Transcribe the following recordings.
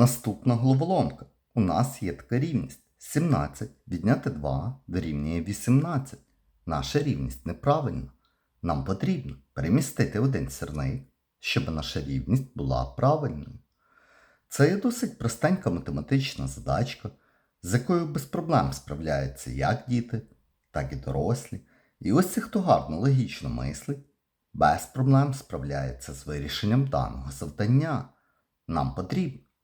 Наступна головоломка. У нас є така рівність. 17 відняти 2 дорівнює 18. Наша рівність неправильна. Нам потрібно перемістити один сірник, щоб наша рівність була правильною. Це є досить простенька математична задачка, з якою без проблем справляються як діти, так і дорослі. І ось ці, хто гарно логічно мислить, без проблем справляється з вирішенням даного завдання. Нам потрібно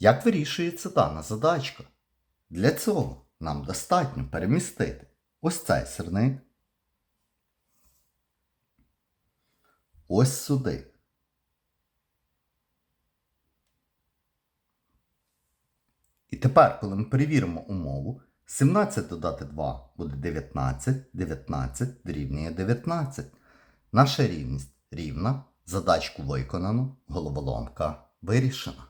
Як вирішується дана задачка? Для цього нам достатньо перемістити ось цей сирник ось сюди. І тепер, коли ми перевіримо умову, 17 додати 2 буде 19, 19 дорівнює 19. Наша рівність рівна, задачку виконано, головоломка вирішена.